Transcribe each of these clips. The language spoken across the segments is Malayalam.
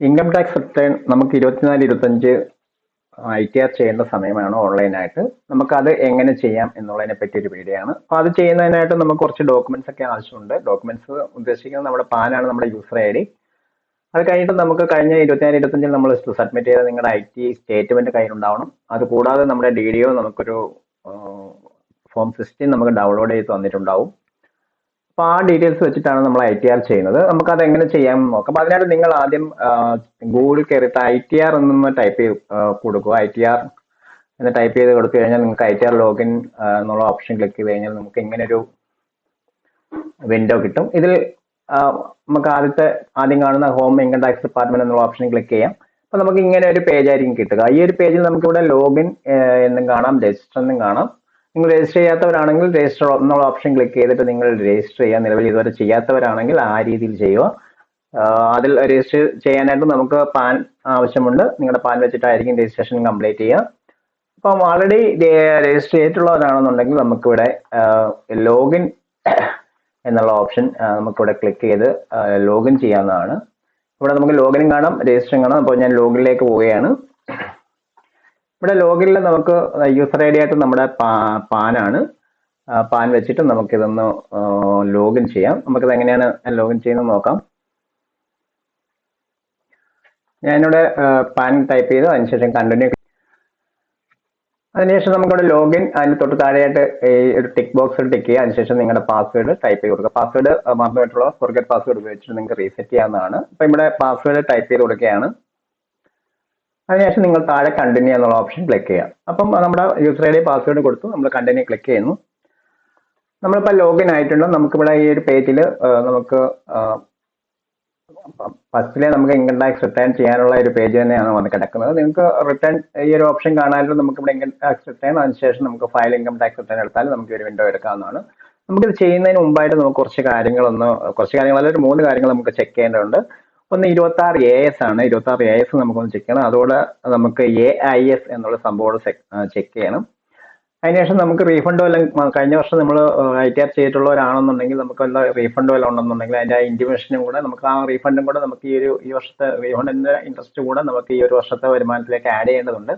ഇൻകം ടാക്സ് റിട്ടേൺ നമുക്ക് ഇരുപത്തിനാല് ഇരുപത്തഞ്ച് ഐ ടി ആർ ചെയ്യേണ്ട സമയമാണ് ഓൺലൈനായിട്ട്. നമുക്കത് എങ്ങനെ ചെയ്യാം എന്നുള്ളതിനെ പറ്റി ഒരു വീഡിയോ ആണ് അപ്പോൾ അത് ചെയ്യുന്നതിനായിട്ട് നമുക്ക് കുറച്ച് ഡോക്യുമെന്റ്സ് ഒക്കെ ആവശ്യമുണ്ട്. ഡോക്യുമെന്റ്സ് ഉദ്ദേശിക്കുന്നത് നമ്മുടെ പാനാണ് നമ്മുടെ യൂസർ ഐ ഡി. അത് കഴിഞ്ഞിട്ട് നമുക്ക് കഴിഞ്ഞ ഇരുപത്തിനാല് ഇരുപത്തഞ്ചിൽ നമ്മൾ സബ്മിറ്റ് ചെയ്ത നിങ്ങളുടെ ഐ ടി സ്റ്റേറ്റ്മെന്റ് കയ്യിലുണ്ടാവണം. അത് കൂടാതെ നമ്മുടെ ഡി ഡി ഒ നമുക്കൊരു ഫോം സിക്സ്റ്റീൻ നമുക്ക് ഡൗൺലോഡ് ചെയ്ത് തന്നിട്ടുണ്ടാവും. അപ്പോൾ ആ ഡീറ്റെയിൽസ് വെച്ചിട്ടാണ് നമ്മൾ ഐ ടി ആർ ചെയ്യുന്നത്. നമുക്ക് അത് എങ്ങനെ ചെയ്യാൻ നോക്കാം. അപ്പോൾ അതിനായിട്ട് നിങ്ങൾ ആദ്യം ഗൂഗിൾ കയറിയിട്ട് ഐ ടി ആർ എന്നൊന്ന് ടൈപ്പ് ചെയ്ത് കൊടുക്കുക. ഐ ടി ആർ എന്ന് ടൈപ്പ് ചെയ്ത് കൊടുത്തു കഴിഞ്ഞാൽ നിങ്ങൾക്ക് ഐ ടി ആർ ലോഗിൻ എന്നുള്ള ഓപ്ഷൻ ക്ലിക്ക് ചെയ്ത് കഴിഞ്ഞാൽ നമുക്ക് ഇങ്ങനൊരു വിൻഡോ കിട്ടും. ഇതിൽ നമുക്ക് ആദ്യത്തെ ആദ്യം കാണുന്ന ഹോം ഇൻകം ടാക്സ് ഡിപ്പാർട്ട്മെന്റ് എന്നുള്ള ഓപ്ഷൻ ക്ലിക്ക് ചെയ്യാം. അപ്പോൾ നമുക്ക് ഇങ്ങനെ ഒരു പേജ് ആയിരിക്കും കിട്ടുക. ഈ ഒരു പേജിൽ നമുക്ക് ഇവിടെ ലോഗിൻ എന്നും കാണാം. രജിസ്റ്റർ എന്നും കാണാം. നിങ്ങൾ രജിസ്റ്റർ ചെയ്യാത്തവരാണെങ്കിൽ രജിസ്റ്റർ എന്നുള്ള ഓപ്ഷൻ ക്ലിക്ക് ചെയ്തിട്ട് നിങ്ങൾ രജിസ്റ്റർ ചെയ്യാൻ നിലവിൽ ഇതുവരെ ചെയ്യാത്തവരാണെങ്കിൽ ആ രീതിയിൽ ചെയ്യുക. അതിൽ രജിസ്റ്റർ ചെയ്യാനായിട്ട് നമുക്ക് പാൻ ആവശ്യമുണ്ട്. നിങ്ങളുടെ പാൻ വെച്ചിട്ടായിരിക്കും രജിസ്ട്രേഷൻ കംപ്ലീറ്റ് ചെയ്യുക. അപ്പം ഓൾറെഡി രജിസ്റ്റർ ചെയ്തിട്ടുള്ളവരാണെന്നുണ്ടെങ്കിൽ നമുക്കിവിടെ ലോഗിൻ എന്നുള്ള ഓപ്ഷൻ നമുക്കിവിടെ ക്ലിക്ക് ചെയ്ത് ലോഗിൻ ചെയ്യാവുന്നതാണ്. ഇവിടെ നമുക്ക് ലോഗിനും കാണാം രജിസ്റ്ററും കാണാം. അപ്പോൾ ഞാൻ ലോഗിനിലേക്ക് പോവുകയാണ്. ഇവിടെ ലോഗിനിൽ നമുക്ക് യൂസർ ഐ ഡി ആയിട്ട് നമ്മുടെ പാനാണ്. പാൻ വെച്ചിട്ട് നമുക്കിതൊന്ന് ലോഗിൻ ചെയ്യാം. നമുക്കിത് എങ്ങനെയാണ് ലോഗിൻ ചെയ്യുന്നത് നോക്കാം. ഞാനിവിടെ പാൻ ടൈപ്പ് ചെയ്തു. അതിനുശേഷം കണ്ടിന്യൂ അതിനുശേഷം നമുക്കിവിടെ ലോഗിൻ. അതിന് തൊട്ട് താഴെയായിട്ട് ഈ ഒരു ടിക്ക് ബോക്സ് ടിക്ക് ചെയ്യുക. അതിനുശേഷം നിങ്ങളുടെ പാസ്വേഡ് ടൈപ്പ് ചെയ്ത് കൊടുക്കുക. പാസ്വേഡ് മറന്നുപോയിട്ടുള്ള ഫോർഗറ്റ് പാസ്വേഡ് ഉപയോഗിച്ചിട്ട് നിങ്ങൾക്ക് റീസെറ്റ് ചെയ്യാവുന്നതാണ്. അപ്പം ഇവിടെ പാസ്വേഡ് ടൈപ്പ് ചെയ്ത് കൊടുക്കുകയാണ്. അതിനുശേഷം നിങ്ങൾ താഴെ കണ്ടിന്യൂ എന്നുള്ള ഓപ്ഷൻ ക്ലിക്ക് ചെയ്യാം അപ്പം നമ്മുടെ യൂസർ ഐ ഡി പാസ്വേഡ് കൊടുത്തു. നമ്മൾ കണ്ടിന്യൂ ക്ലിക്ക് ചെയ്യുന്നു. നമ്മളിപ്പോൾ ലോഗിൻ ആയിട്ടുണ്ട്. നമുക്കിവിടെ ഈ ഒരു പേജിൽ നമുക്ക് ഫസ്റ്റിലെ നമുക്ക് ഇൻകം ടാക്സ് റിട്ടേൺ ചെയ്യാനുള്ള ഒരു പേജ് തന്നെയാണ് വന്ന് കിടക്കുന്നത്. നിങ്ങൾക്ക് റിട്ടേൺ ഈ ഒരു ഓപ്ഷൻ കാണാനും നമുക്ക് ഇവിടെ ഇൻകം ടാക്സ് റിട്ടേൺ അതിനുശേഷം നമുക്ക് ഫയൽ ഇൻകം ടാക്സ് റിട്ടേൺ എടുത്താൽ നമുക്ക് ഒരു വിൻഡോ എടുക്കാവുന്നതാണ്. നമുക്കിത് ചെയ്യുന്നതിന് മുമ്പായിട്ട് നമുക്ക് കുറച്ച് കാര്യങ്ങളൊന്ന് കുറച്ച് കാര്യങ്ങൾ അല്ലെങ്കിൽ മൂന്ന് കാര്യങ്ങൾ നമുക്ക് ചെക്ക് ചെയ്യേണ്ടതുണ്ട്. ഒന്ന് ഇരുപത്തി ആറ് എ എസ് ആണ്. ഇരുപത്തി ആറ് എ എസ് നമുക്കൊന്ന് ചെക്ക് ചെയ്യണം. അതോടെ നമുക്ക് എ ഐ എസ് എന്നുള്ള സംഭവം ചെക്ക് ചെയ്യണം. അതിനുശേഷം നമുക്ക് റീഫണ്ടോ അല്ലെങ്കിൽ കഴിഞ്ഞ വർഷം നമ്മൾ ഐ ടി ആർ ചെയ്തിട്ടുള്ളവരാണെന്നുണ്ടെങ്കിൽ നമുക്ക് വല്ല റീഫണ്ടോ എല്ലാം ഉണ്ടെന്നുണ്ടെങ്കിൽ അതിന്റെ ഇന്റിമേഷനും കൂടെ നമുക്ക് ആ റീഫണ്ടും കൂടെ നമുക്ക് ഈ ഒരു ഈ വർഷത്തെ റീഫണ്ടിന്റെ ഇൻട്രസ്റ്റ് കൂടെ നമുക്ക് ഈ ഒരു വർഷത്തെ വരുമാനത്തിലേക്ക് ആഡ് ചെയ്യേണ്ടതുണ്ട്.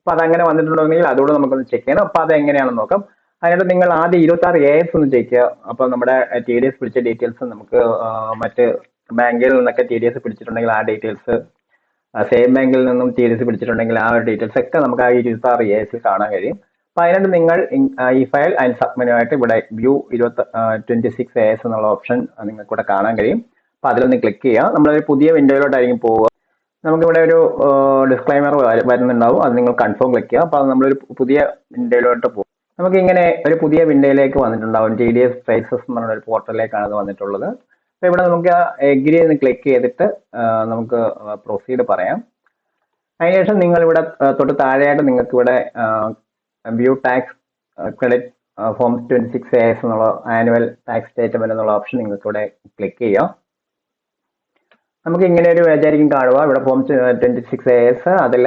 അപ്പൊ അതങ്ങനെ വന്നിട്ടുണ്ടെങ്കിൽ അതുകൂടെ നമുക്കൊന്ന് ചെക്ക് ചെയ്യണം. അപ്പൊ അത് എങ്ങനെയാണെന്ന് നോക്കാം. അതിനായിട്ട് നിങ്ങൾ ആദ്യം ഇരുപത്തി ആറ് എ എസ് ഒന്ന് ചെക്ക് ചെയ്യുക. അപ്പൊ നമ്മുടെ ടി ഡി എസ് പിടിച്ച ഡീറ്റെയിൽസ് നമുക്ക് മറ്റ് ബാങ്കിൽ നിന്നൊക്കെ ടി ഡി എസ് പിടിച്ചിട്ടുണ്ടെങ്കിൽ ആ ഡീറ്റെയിൽസ് സെയിം ബാങ്കിൽ നിന്നും ടി ഡി എസ് പിടിച്ചിട്ടുണ്ടെങ്കിൽ ആ ഒരു ഡീറ്റെയിൽസ് ഒക്കെ നമുക്ക് ആ ഇരുപത്തി ആറ് എസിൽ കാണാൻ കഴിയും. അപ്പൊ അതിനായിട്ട് നിങ്ങൾ ഈ ഫയൽ അതിന് സബ്മെനുമായിട്ട് ഇവിടെ വ്യൂ ഇരുപത്തി ട്വന്റി സിക്സ് എ എസ് എന്നുള്ള ഓപ്ഷൻ നിങ്ങൾക്ക് ഇവിടെ കാണാൻ കഴിയും. അപ്പൊ അതിലൊന്ന് ക്ലിക്ക് ചെയ്യുക. നമ്മളൊരു പുതിയ വിൻഡോയിലോട്ടായിരിക്കും പോവുക. നമുക്കിവിടെ ഒരു ഡിസ്ക്ലൈമർ വരുന്നുണ്ടാവും. അത് നിങ്ങൾ കൺഫേം ക്ലിക്ക് ചെയ്യുക. അപ്പോൾ അത് നമ്മളൊരു പുതിയ വിൻഡോയിലോട്ട് പോകും. നമുക്ക് ഇങ്ങനെ ഒരു പുതിയ വിൻഡോയിലേക്ക് വന്നിട്ടുണ്ടാവും. ടി ഡി എസ് പ്രൈസസ് എന്ന് പറഞ്ഞ ഒരു പോർട്ടലിലേക്കാണ് അത് വന്നിട്ടുള്ളത്. അപ്പോൾ ഇവിടെ നമുക്ക് എഗ്രി എന്ന് ക്ലിക്ക് ചെയ്തിട്ട് നമുക്ക് പ്രൊസീഡ് പറയാം. അതിനുശേഷം നിങ്ങൾ ഇവിടെ തൊട്ട് താഴെയായിട്ട് നിങ്ങൾക്ക് ഇവിടെ view tax credit form twenty six S എന്നുള്ള ആനുവൽ ടാക്സ് സ്റ്റേറ്റ്മെന്റ് എന്നുള്ള ഓപ്ഷൻ നിങ്ങൾക്ക് ഇവിടെ ക്ലിക്ക് ചെയ്യാം. നമുക്ക് ഇങ്ങനെ ഒരു പേജായിരിക്കും കാണുക. ഇവിടെ ഫോം ട്വന്റി സിക്സ് എസ് അതിൽ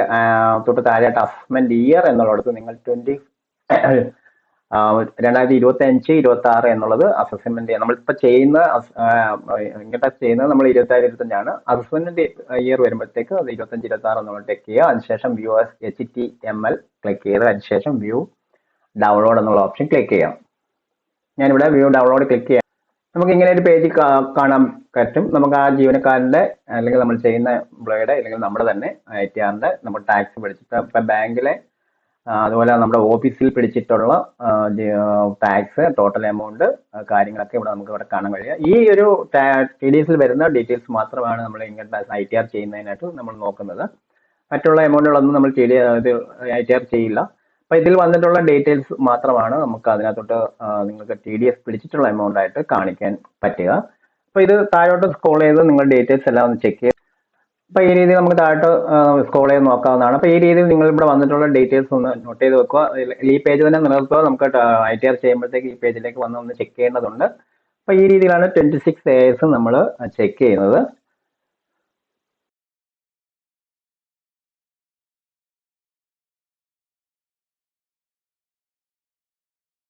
തൊട്ട് താഴെയായിട്ട് അസസ്മെന്റ് ഇയർ എന്നുള്ളിടത്ത് നിങ്ങൾ ട്വന്റി രണ്ടായിരത്തി ഇരുപത്തി അഞ്ച് ഇരുപത്തി ആറ് എന്നുള്ളത് അസസ്മെന്റ് നമ്മളിപ്പോ ചെയ്യുന്ന ഇങ്ങനത്തെ ചെയ്യുന്നത് നമ്മൾ ഇരുപത്തി ആറ് ഇരുപത്തഞ്ചാണ് അസസ്മെന്റ് ഇയർ വരുമ്പോഴത്തേക്ക് അത് ഇരുപത്തഞ്ച് ഇരുപത്തി ആറ് എന്നുള്ള ടെക്ക് ചെയ്യുക. അതിനുശേഷം view S H T M L click ചെയ്ത് അതിനുശേഷം വ്യൂ ഡൗൺലോഡ് എന്നുള്ള ഓപ്ഷൻ ക്ലിക്ക് ചെയ്യാം. ഞാനിവിടെ വ്യൂ ഡൗൺലോഡ് ക്ലിക്ക് ചെയ്യാം. നമുക്ക് ഇങ്ങനെ ഒരു പേജ് കാണാൻ പറ്റും. നമുക്ക് ആ ജീവനക്കാരന്റെ അല്ലെങ്കിൽ നമ്മൾ ചെയ്യുന്ന എംപ്ലോയിയുടെ അല്ലെങ്കിൽ നമ്മുടെ തന്നെ ഐ ടി ആറിന്റെ നമ്മൾ ടാക്സ് പഠിച്ചിട്ട് ഇപ്പൊ ബാങ്കിലെ അതുപോലെ നമ്മുടെ ഓഫീസിൽ പിടിച്ചിട്ടുള്ള ടാക്സ് ടോട്ടൽ എമൗണ്ട് കാര്യങ്ങളൊക്കെ ഇവിടെ നമുക്ക് ഇവിടെ കാണാൻ കഴിയുക ഈ ഒരു ടി ഡി എസിൽ വരുന്ന ഡീറ്റെയിൽസ് മാത്രമാണ് നമ്മൾ income tax I T R ചെയ്യുന്നതിനായിട്ട് നമ്മൾ നോക്കുന്നത്. മറ്റുള്ള എമൗണ്ടുകളൊന്നും നമ്മൾ T D I T R ചെയ്യില്ല. അപ്പൊ ഇതിൽ വന്നിട്ടുള്ള ഡീറ്റെയിൽസ് മാത്രമാണ് നമുക്ക് അതിനകത്തോട്ട് നിങ്ങൾക്ക് ടി ഡി എസ് പിടിച്ചിട്ടുള്ള എമൗണ്ട് ആയിട്ട് കാണിക്കാൻ പറ്റുക. അപ്പൊ ഇത് താഴോട്ട് സ്ക്രോൾ ചെയ്ത് നിങ്ങൾ ഡീറ്റെയിൽസ് എല്ലാം ഒന്ന് ചെക്ക് ചെയ്ത് അപ്പൊ ഈ രീതിയിൽ നമുക്ക് താഴോട്ട് സ്ക്രോൾ ചെയ്ത് നോക്കാവുന്നതാണ്. അപ്പൊ ഈ രീതിയിൽ നിങ്ങൾ ഇവിടെ വന്നിട്ടുള്ള ഡീറ്റെയിൽസ് ഒന്ന് നോട്ട് ചെയ്ത് വെക്കുക. ഈ പേജ് തന്നെ നിലനിർത്തുക. നമുക്ക് ഐ ടി ആർ ചെയ്യുമ്പോഴത്തേക്ക് ഈ പേജിലേക്ക് വന്ന് ഒന്ന് ചെക്ക് ചെയ്യേണ്ടതുണ്ട്. അപ്പൊ ഈ രീതിയിലാണ് ട്വന്റി സിക്സ് എയേഴ്സ് നമ്മൾ ചെക്ക് ചെയ്യുന്നത്.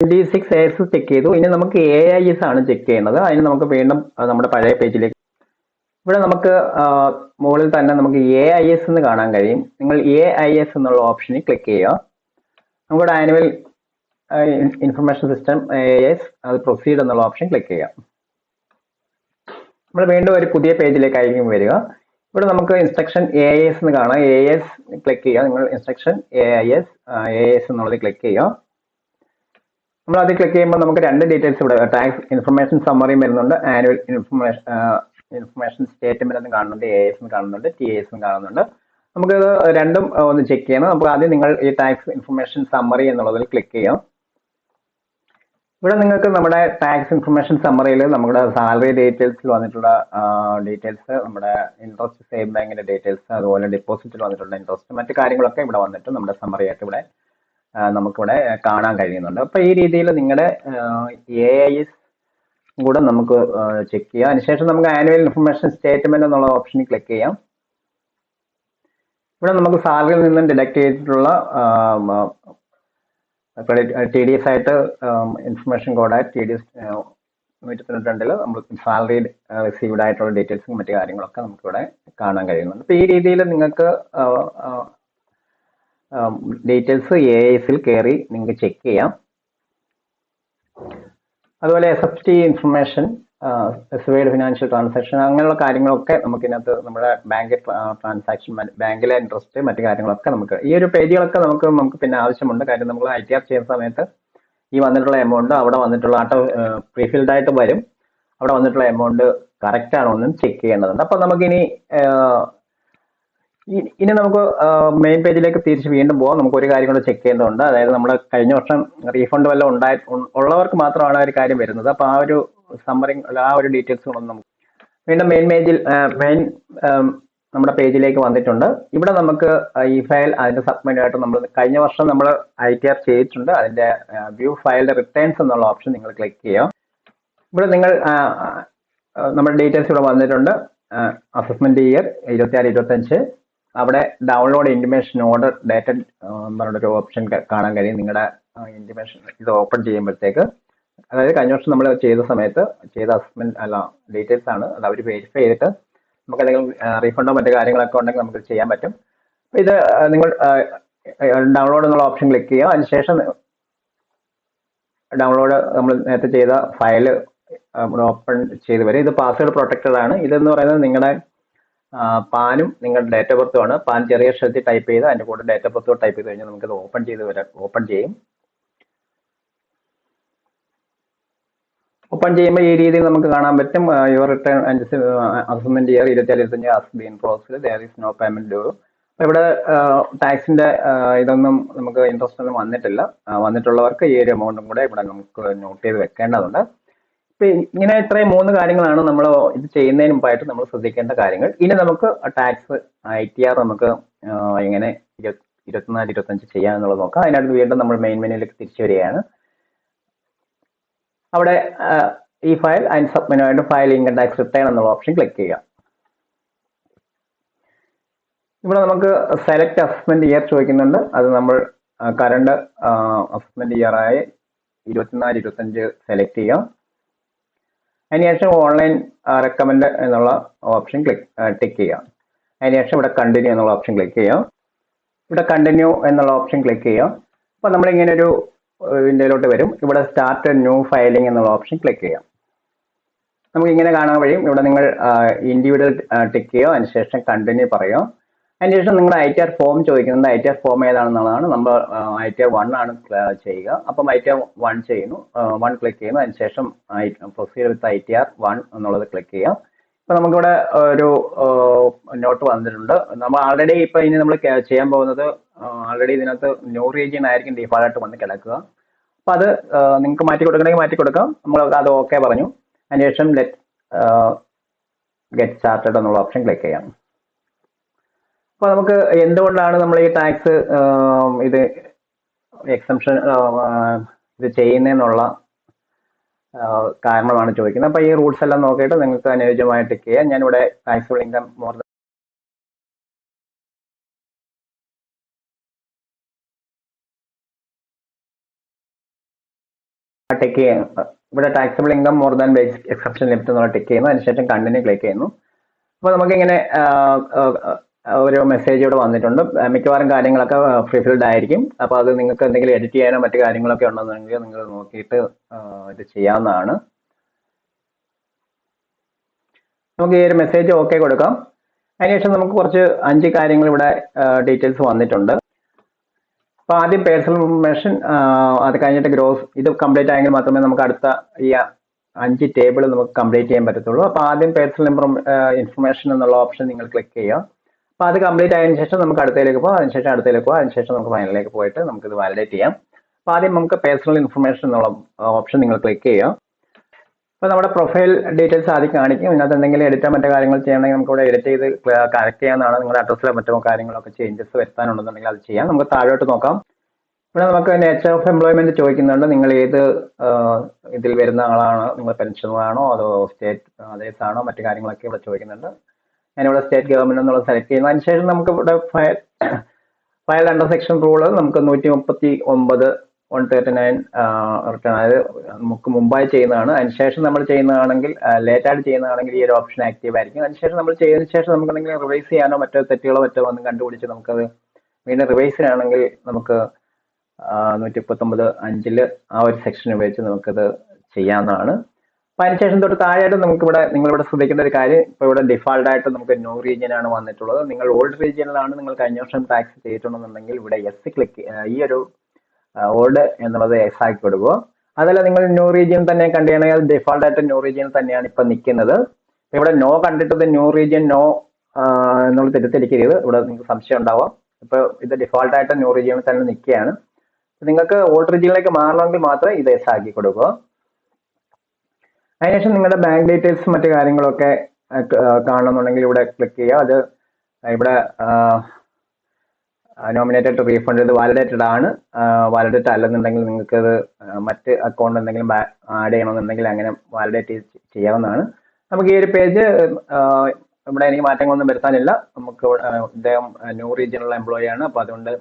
ട്വന്റി സിക്സ് എയേഴ്സ് ചെക്ക് ചെയ്തു. ഇനി നമുക്ക് എ ഐ എസ് ആണ് ചെക്ക് ചെയ്യുന്നത്. അതിന് നമുക്ക് വീണ്ടും നമ്മുടെ പഴയ പേജിലേക്ക് ഇവിടെ നമുക്ക് മുകളിൽ തന്നെ നമുക്ക് എ ഐ എസ് എന്ന് കാണാൻ കഴിയും. നിങ്ങൾ എ ഐ എസ് എന്നുള്ള ഓപ്ഷനിൽ ക്ലിക്ക് ചെയ്യുക. നമ്മുടെ annual information system A S അത് പ്രൊസീഡ് എന്നുള്ള ഓപ്ഷൻ ക്ലിക്ക് ചെയ്യാം നമ്മൾ വീണ്ടും ഒരു പുതിയ പേജിലേക്ക് ആയിരിക്കും വരിക. ഇവിടെ നമുക്ക് ഇൻസ്ട്രക്ഷൻ എ ഐ എസ് എന്ന് കാണാം. എ എസ് ക്ലിക്ക് ചെയ്യുക. നിങ്ങൾ instruction A I S A S എന്നുള്ളത് ക്ലിക്ക് ചെയ്യുക. നമ്മൾ അത് ക്ലിക്ക് ചെയ്യുമ്പോൾ നമുക്ക് രണ്ട് ഡീറ്റെയിൽസ് ഇവിടെ ടാക്സ് ഇൻഫർമേഷൻ സമ്മറിയും വരുന്നുണ്ട്. ആനുവൽ ഇൻഫർമേഷൻ ഇൻഫർമേഷൻ സ്റ്റേറ്റ്മെന്റ് എന്ന് കാണുന്നുണ്ട് എ എസ് കാണുന്നുണ്ട് ടി എസ് കാണുന്നുണ്ട്. നമുക്ക് രണ്ടും ഒന്ന് ചെക്ക് ചെയ്യണം. നമുക്ക് ആദ്യം നിങ്ങൾ ഈ ടാക്സ് ഇൻഫർമേഷൻ സമ്മറി എന്നുള്ളതിൽ ക്ലിക്ക് ചെയ്യാം. ഇവിടെ നിങ്ങൾക്ക് നമ്മുടെ ടാക്സ് ഇൻഫർമേഷൻ സമ്മറിയിൽ നമ്മുടെ സാലറി ഡീറ്റെയിൽസിൽ വന്നിട്ടുള്ള ഡീറ്റെയിൽസ് നമ്മുടെ ഇൻട്രസ്റ്റ് സേവ് ബാങ്കിന്റെ ഡീറ്റെയിൽസ് അതുപോലെ ഡിപ്പോസിറ്റിൽ വന്നിട്ടുള്ള ഇൻട്രസ്റ്റ് മറ്റു കാര്യങ്ങളൊക്കെ ഇവിടെ വന്നിട്ട് നമ്മുടെ സമ്മറി ആയിട്ട് ഇവിടെ നമുക്കിവിടെ കാണാൻ കഴിയുന്നുണ്ട്. അപ്പൊ ഈ രീതിയിൽ നിങ്ങളുടെ എ ഐ കൂടെ നമുക്ക് ചെക്ക് ചെയ്യാം. അതിനുശേഷം നമുക്ക് ആനുവൽ ഇൻഫർമേഷൻ സ്റ്റേറ്റ്മെന്റ് എന്നുള്ള ഓപ്ഷനിൽ ക്ലിക്ക് ചെയ്യാം. ഇവിടെ നമുക്ക് സാലറിയിൽ നിന്നും ഡിഡക്ട് ചെയ്തിട്ടുള്ള ടി ഡി എസ് ആയിട്ട് information code T D S നൂറ്റി തൊണ്ണൂറ്റി നമ്മൾ സാലറി റിസീവ്ഡ് ആയിട്ടുള്ള ഡീറ്റെയിൽസും മറ്റു കാര്യങ്ങളൊക്കെ നമുക്ക് ഇവിടെ കാണാൻ കഴിയുന്നുണ്ട്. അപ്പൊ ഈ രീതിയിൽ നിങ്ങൾക്ക് ഡീറ്റെയിൽസ് എ എസിൽ കയറി നിങ്ങൾക്ക് ചെക്ക് ചെയ്യാം. അതുപോലെ എസ് എഫ് ടി ഇൻഫർമേഷൻ എസ്വൈഡ് ഫിനാൻഷ്യൽ ട്രാൻസാക്ഷൻ അങ്ങനെയുള്ള കാര്യങ്ങളൊക്കെ നമുക്ക് ഇതിനകത്ത് നമ്മുടെ ബാങ്ക് ട്രാൻസാക്ഷൻ ബാങ്കിലെ ഇൻട്രസ്റ്റ് മറ്റു കാര്യങ്ങളൊക്കെ നമുക്ക് ഈ ഒരു പേജുകളൊക്കെ നമുക്ക് നമുക്ക് പിന്നെ ആവശ്യമുണ്ട്. കാര്യം നമ്മൾ ഐ ടി ആർ ചെയ്യുന്ന സമയത്ത് ഈ വന്നിട്ടുള്ള എമൗണ്ട് അവിടെ വന്നിട്ടുള്ള ആട്ടോ പ്രീഫിൽഡ് ആയിട്ട് വരും. അവിടെ വന്നിട്ടുള്ള എമൗണ്ട് കറക്റ്റ് ആണോ എന്നും ചെക്ക് ചെയ്യേണ്ടതുണ്ട്. അപ്പൊ നമുക്കിനി ഇനി നമുക്ക് മെയിൻ പേജിലേക്ക് തിരിച്ച് വീണ്ടും പോകാം നമുക്ക് ഒരു കാര്യം കൂടെ ചെക്ക് ചെയ്യേണ്ടതുണ്ട്. അതായത് നമ്മൾ കഴിഞ്ഞ വർഷം റീഫണ്ട് വല്ലതും ഉണ്ടായി ഉള്ളവർക്ക് മാത്രമാണ് ആ ഒരു കാര്യം വരുന്നത്. അപ്പോൾ ആ ഒരു സമ്മറിങ് ആ ഒരു ഡീറ്റെയിൽസ് കൂടെ ഒന്ന് നമുക്ക് വീണ്ടും മെയിൻ പേജിൽ മെയിൻ നമ്മുടെ പേജിലേക്ക് വന്നിട്ടുണ്ട്. ഇവിടെ നമുക്ക് ഈ ഫയൽ അതിന്റെ സബ്മിറ്റ് ആയിട്ട് നമ്മൾ കഴിഞ്ഞ വർഷം നമ്മൾ ഐ ടി ആർ ചെയ്തിട്ടുണ്ട്. അതിന്റെ വ്യൂ ഫയലിന്റെ റിട്ടേൺസ് എന്നുള്ള ഓപ്ഷൻ നിങ്ങൾ ക്ലിക്ക് ചെയ്യുക ഇവിടെ നിങ്ങൾ നമ്മുടെ ഡീറ്റെയിൽസ് ഇവിടെ വന്നിട്ടുണ്ട്. അസസ്മെന്റ് ഇയർ ഇരുപത്തിയാറ് ഇരുപത്തഞ്ച് അവിടെ ഡൗൺലോഡ് ഇന്റിമേഷൻ ഓർഡർ ഡേറ്റ പറഞ്ഞൊരു ഓപ്ഷൻ കാണാൻ കഴിയും. നിങ്ങളുടെ ഇന്റിമേഷൻ ഇത് ഓപ്പൺ ചെയ്യുമ്പോഴത്തേക്ക്. അതായത് കഴിഞ്ഞ വർഷം നമ്മൾ ചെയ്ത സമയത്ത് ചെയ്ത അസസ്മെന്റ് അല്ല ഡീറ്റെയിൽസ് ആണ്. അത് അവർ വെരിഫൈ ചെയ്തിട്ട് നമുക്ക് എന്തെങ്കിലും റീഫണ്ടോ മറ്റു കാര്യങ്ങളൊക്കെ ഉണ്ടെങ്കിൽ നമുക്ക് ചെയ്യാൻ പറ്റും. അപ്പോൾ ഇത് നിങ്ങൾ ഡൗൺലോഡ് എന്നുള്ള ഓപ്ഷൻ ക്ലിക്ക് ചെയ്യുക. അതിനുശേഷം ഡൗൺലോഡ് നമ്മൾ നേരത്തെ ചെയ്ത ഫയൽ ഓപ്പൺ ചെയ്ത് വരും. ഇത് പാസ്വേഡ് പ്രൊട്ടക്റ്റഡ് ആണ്. ഇതെന്ന് പറയുന്നത് നിങ്ങളുടെ പാനും നിങ്ങളുടെ ഡേറ്റ് ഓഫ് ബർത്തും ആണ്. പാൻ ചെറിയ അക്ഷരത്തിൽ ടൈപ്പ് ചെയ്ത് അതിന്റെ കൂടെ ഡേറ്റ് ഓഫ് ബർത്ത് ടൈപ്പ് ചെയ്ത് കഴിഞ്ഞാൽ നമുക്ക് ഓപ്പൺ ചെയ്ത് വരാം. ഓപ്പൺ ചെയ്യും. ഓപ്പൺ ചെയ്യുമ്പോൾ ഈ രീതിയിൽ നമുക്ക് കാണാൻ പറ്റും. യുവർ റിട്ടേൺ അസസ്മെന്റ് ഇയർ ഇരുപത്തിയാൽ ഇരുപത്തഞ്ച് has been processed there is no payment due അപ്പൊ ഇവിടെ ടാക്സിന്റെ ഇതൊന്നും നമുക്ക് ഇൻട്രസ്റ്റ് ഒന്നും വന്നിട്ടില്ല. വന്നിട്ടുള്ളവർക്ക് ഈ ഒരു എമൗണ്ടും കൂടെ ഇവിടെ നമുക്ക് നോട്ട് ചെയ്ത് വെക്കേണ്ടതുണ്ട്. ഇങ്ങനെ ഇത്രയും മൂന്ന് കാര്യങ്ങളാണ് നമ്മൾ ഇത് ചെയ്യുന്നതിന് മുമ്പായിട്ട് നമ്മൾ ശ്രദ്ധിക്കേണ്ട കാര്യങ്ങൾ. ഇനി നമുക്ക് ടാക്സ് ഐ ടി ആർ നമുക്ക് എങ്ങനെ എങ്ങനെ ഇരുപത്തി ഇരുപത്തിനാല് ഇരുപത്തഞ്ച് ചെയ്യാമെന്നുള്ളത് നോക്കാം. അതിനകത്ത് വീണ്ടും നമ്മൾ മെയിൻ മെനുവിലേക്ക് തിരിച്ചു വരികയാണ്. അവിടെ ഈ ഫയൽ ആൻഡ് സബ്മെനുമായിട്ട് ഫയൽ ഇൻകം ടാക്സ് റിട്ടേൺ എന്നുള്ള ഓപ്ഷൻ ക്ലിക്ക് ചെയ്യുക. ഇവിടെ നമുക്ക് സെലക്ട് അസസ്മെന്റ് ഇയർ ചോദിക്കുന്നുണ്ട്. അത് നമ്മൾ കറണ്ട് അസസ്മെന്റ് ഇയർ ആയി ഇരുപത്തിനാല് ഇരുപത്തഞ്ച് സെലക്ട് ചെയ്യാം. അതിനുശേഷം ഓൺലൈൻ റെക്കമെൻഡ് എന്നുള്ള ഓപ്ഷൻ ക്ലിക്ക് ടിക്ക് ചെയ്യാം. അതിനുശേഷം ഇവിടെ കണ്ടിന്യൂ എന്നുള്ള ഓപ്ഷൻ ക്ലിക്ക് ചെയ്യാം. ഇവിടെ കണ്ടിന്യൂ എന്നുള്ള ഓപ്ഷൻ ക്ലിക്ക് ചെയ്യാം. അപ്പോൾ നമ്മളിങ്ങനെ ഒരു വിൻഡോയിലോട്ട് വരും. ഇവിടെ സ്റ്റാർട്ട് ന്യൂ ഫയലിംഗ് എന്നുള്ള ഓപ്ഷൻ ക്ലിക്ക് ചെയ്യാം. നമുക്ക് ഇങ്ങനെ കാണാൻ കഴിയും. ഇവിടെ നിങ്ങൾ ഇൻഡിവിജ്വൽ ടിക്ക് ചെയ്യുക. അതിനുശേഷം കണ്ടിന്യൂ പറയുക. അതിനുശേഷം നിങ്ങൾ ഐ ടി ആർ ഫോം ചോദിക്കുന്നത് ഐ ടി ആർ ഫോം ഏതാണെന്നുള്ളതാണ് നമ്മൾ ഐ ടി ആർ വൺ ആണ് ചെയ്യുക. അപ്പം ഐ ടി ആർ വൺ ചെയ്യുന്നു. വൺ ക്ലിക്ക് ചെയ്യുന്നു. അതിനുശേഷം proceed with I T R one എന്നുള്ളത് ക്ലിക്ക് ചെയ്യാം. ഇപ്പൊ നമുക്കിവിടെ ഒരു നോട്ട് വന്നിട്ടുണ്ട്. നമ്മൾ ആൾറെഡി ഇപ്പൊ ഇനി നമ്മൾ ചെയ്യാൻ പോകുന്നത് ആൾറെഡി ഇതിനകത്ത് ന്യൂ റീജിയൻ ആയിരിക്കും ഡിഫാൾട്ട് വന്ന് കിടക്കുക. അപ്പൊ അത് നിങ്ങൾക്ക് മാറ്റി കൊടുക്കണമെങ്കിൽ മാറ്റി കൊടുക്കാം. നമ്മൾ അത് ഓക്കെ പറഞ്ഞു. അതിനുശേഷം ലെറ്റ് ഗെറ്റ് സ്റ്റാർട്ടഡ് എന്നുള്ള ഓപ്ഷൻ ക്ലിക്ക് ചെയ്യാം. അപ്പൊ നമുക്ക് എന്തുകൊണ്ടാണ് നമ്മൾ ഈ ടാക്സ് ഇത് എക്സംഷൻ ഇത് ചെയ്യുന്നതെന്നുള്ള കാരണമാണ് ചോദിക്കുന്നത്. അപ്പൊ ഈ റൂൾസ് എല്ലാം നോക്കിയിട്ട് നിങ്ങൾക്ക് അനുയോജ്യമായി ടിക്ക് ചെയ്യാം. ഇവിടെ ടാക്സിബിൾ ഇൻകം മോർ ടിക്ക് ചെയ്യുന്നു ഇവിടെ taxable income more than basic exception limit എന്നുള്ള ടിക്ക് ചെയ്യുന്നു. അതിനുശേഷം കണ്ടിന്യൂ ക്ലിക്ക് ചെയ്യുന്നു. അപ്പോൾ ആ, ആ, ഒരു മെസ്സേജ് ഇവിടെ വന്നിട്ടുണ്ട്. മിക്കവാറും കാര്യങ്ങളൊക്കെ ഫിൽഡ് ആയിരിക്കും. അപ്പോൾ അത് നിങ്ങൾക്ക് എന്തെങ്കിലും എഡിറ്റ് ചെയ്യാനോ മറ്റു കാര്യങ്ങളൊക്കെ ഉണ്ടെന്നുണ്ടെങ്കിൽ നിങ്ങൾ നോക്കിയിട്ട് ഇത് ചെയ്യാവുന്നതാണ്. നമുക്ക് ഈ ഒരു മെസ്സേജ് ഓക്കെ കൊടുക്കാം. അതിനുശേഷം നമുക്ക് കുറച്ച് അഞ്ച് കാര്യങ്ങൾ ഇവിടെ ഡീറ്റെയിൽസ് വന്നിട്ടുണ്ട്. അപ്പോൾ ആദ്യം പേഴ്സണൽ ഇൻഫർമേഷൻ അത് കഴിഞ്ഞിട്ട് ഗ്രോസ് ഇത് കംപ്ലീറ്റ് ആയെങ്കിൽ മാത്രമേ നമുക്ക് അടുത്ത ഈ അഞ്ച് ടേബിൾ നമുക്ക് കംപ്ലീറ്റ് ചെയ്യാൻ പറ്റത്തുള്ളൂ. അപ്പോൾ ആദ്യം പേഴ്സണൽ ഇൻഫർമേഷൻ എന്നുള്ള ഓപ്ഷൻ നിങ്ങൾ ക്ലിക്ക് ചെയ്യുക. അപ്പോൾ അത് കംപ്ലീറ്റ് ആയതിനു ശേഷം നമുക്ക് അടുത്തതിലേക്ക് പോകാം അതിനുശേഷം അടുത്തതിലേക്ക് പോകാം അതിനുശേഷം നമുക്ക് ഫൈനലിലേക്ക് പോയിട്ട് നമുക്ക് ഇത് വാലിഡേറ്റ് ചെയ്യാം. അപ്പോൾ ആദ്യം നമുക്ക് പേഴ്സണൽ ഇൻഫർമേഷൻ എന്നുള്ള ഓപ്ഷൻ നിങ്ങൾ ക്ലിക്ക് ചെയ്യുക അപ്പോൾ നമ്മുടെ പ്രൊഫൈൽ ഡീറ്റെയിൽസ് ആദ്യം കാണിക്കും. ഇതിനകത്ത് എന്തെങ്കിലും എഡിറ്റോ മറ്റു കാര്യങ്ങൾ ചെയ്യണമെങ്കിൽ നമുക്ക് ഇവിടെ എഡിറ്റ് ചെയ്ത് കറക്റ്റ് ചെയ്യാവുന്നതാണ്. നിങ്ങളുടെ അഡ്രസ്സിലോ മറ്റോ കാര്യങ്ങളൊക്കെ ചേഞ്ചസ് വരുത്താനുണ്ടെന്നുണ്ടെങ്കിൽ അത് ചെയ്യാം. നമുക്ക് താഴോട്ട് നോക്കാം. ഇവിടെ നമുക്ക് നേച്ചർ ഓഫ് എംപ്ലോയ്മെന്റ് ചോദിക്കുന്നുണ്ട്. നിങ്ങൾ ഏത് ഇതിൽ വരുന്ന ആളാണ്? നിങ്ങൾ പെൻഷനുകളാണോ അതോ സ്റ്റേറ്റ് അതേസാണോ മറ്റു കാര്യങ്ങളൊക്കെ ഇവിടെ ചോദിക്കുന്നുണ്ട്. ഞാനിവിടെ സ്റ്റേറ്റ് ഗവൺമെന്റ് എന്നുള്ളത് സെലക്ട് ചെയ്യുന്നു. അതിനുശേഷം നമുക്ക് ഇവിടെ file file under section rule നമുക്ക് നൂറ്റി മുപ്പത്തി ഒമ്പത് വൺ തേർട്ടി നയൻ റിട്ടേൺ അതായത് നമുക്ക് മുമ്പായി ചെയ്യുന്നതാണ്. അതിനുശേഷം നമ്മൾ ചെയ്യുന്നതാണെങ്കിൽ ലേറ്റ് ആയിട്ട് ചെയ്യുന്നതാണെങ്കിൽ ഈ ഒരു ഓപ്ഷൻ ആക്റ്റീവ് ആയിരിക്കും. അതിനുശേഷം നമ്മൾ ചെയ്തതിനു ശേഷം നമുക്ക് എന്തെങ്കിലും റിവൈസ് ചെയ്യാനോ മറ്റോ തെറ്റുകളോ മറ്റോ ഒന്നും കണ്ടുപിടിച്ച് നമുക്കത് വീണ്ടും റിവൈസ് ചെയ്യണമെങ്കിൽ നമുക്ക് നൂറ്റി മുപ്പത്തൊമ്പത് അഞ്ചിൽ ആ ഒരു സെക്ഷൻ ഉപയോഗിച്ച് നമുക്കത് ചെയ്യാവുന്നതാണ്. അപ്പൊ അതിനുശേഷം തൊട്ട് താഴെയായിട്ട് നമുക്ക് ഇവിടെ നിങ്ങൾ ഇവിടെ ശ്രദ്ധിക്കേണ്ട ഒരു കാര്യം ഇപ്പൊ ഇവിടെ ഡിഫാൾട്ട് ആയിട്ട് നമുക്ക് ന്യൂ റീജിയൻ ആണ് വന്നിട്ടുള്ളത്. നിങ്ങൾ ഓൾഡ് റീജിയനിലാണ് നിങ്ങൾ കഴിഞ്ഞ വർഷം ടാക്സ് ചെയ്തിട്ടുണ്ടെന്നുണ്ടെങ്കിൽ ഇവിടെ എസ് ക്ലിക്ക് ഈ ഒരു ഓൾഡ് എന്നുള്ളത് എസ് ആക്കി കൊടുക്കുക അതല്ല നിങ്ങൾ ന്യൂ റീജിയൻ തന്നെ കണ്ടുകയാണെങ്കിൽ അത് ഡിഫാൾട്ട് ആയിട്ട് ന്യൂ റീജിയൻ തന്നെയാണ് ഇപ്പൊ നിൽക്കുന്നത് ഇവിടെ നോ കണ്ടിട്ടത് ന്യൂ റീജിയൻ നോ എന്നുള്ള തിരുത്തിരിക്കരുത് ഇവിടെ നിങ്ങൾക്ക് സംശയം ഉണ്ടാവാം. ഇപ്പൊ ഇത് ഡിഫാൾട്ട് ആയിട്ട് ന്യൂ റീജിയനിൽ തന്നെ നിൽക്കുകയാണ്. നിങ്ങൾക്ക് ഓൾഡ് റീജിയനിലേക്ക് മാറണമെങ്കിൽ മാത്രമേ ഇത് എസ് ആക്കി കൊടുക്കുക അതിനുശേഷം നിങ്ങളുടെ ബാങ്ക് ഡീറ്റെയിൽസ് മറ്റു കാര്യങ്ങളൊക്കെ കാണണമെന്നുണ്ടെങ്കിൽ ഇവിടെ ക്ലിക്ക് ചെയ്യുക. അത് ഇവിടെ നോമിനേറ്റഡ് റീഫണ്ട് ഇത് വാലിഡേറ്റഡ് ആണ്. വാലിഡേറ്റ് അല്ലെന്നുണ്ടെങ്കിൽ നിങ്ങൾക്ക് അത് മറ്റ് അക്കൗണ്ട് എന്തെങ്കിലും ആഡ് ചെയ്യണമെന്നുണ്ടെങ്കിൽ അങ്ങനെ വാലിഡേറ്റ് ചെയ്യാവുന്നതാണ്. നമുക്ക് ഈ ഒരു പേജ് ഇവിടെ എനിക്ക് മാറ്റങ്ങളൊന്നും വരുത്താനില്ല. നമുക്ക് ഇദ്ദേഹം ന്യൂ റീജിയണൽ എംപ്ലോയി ആണ്. അപ്പോൾ അതുകൊണ്ട്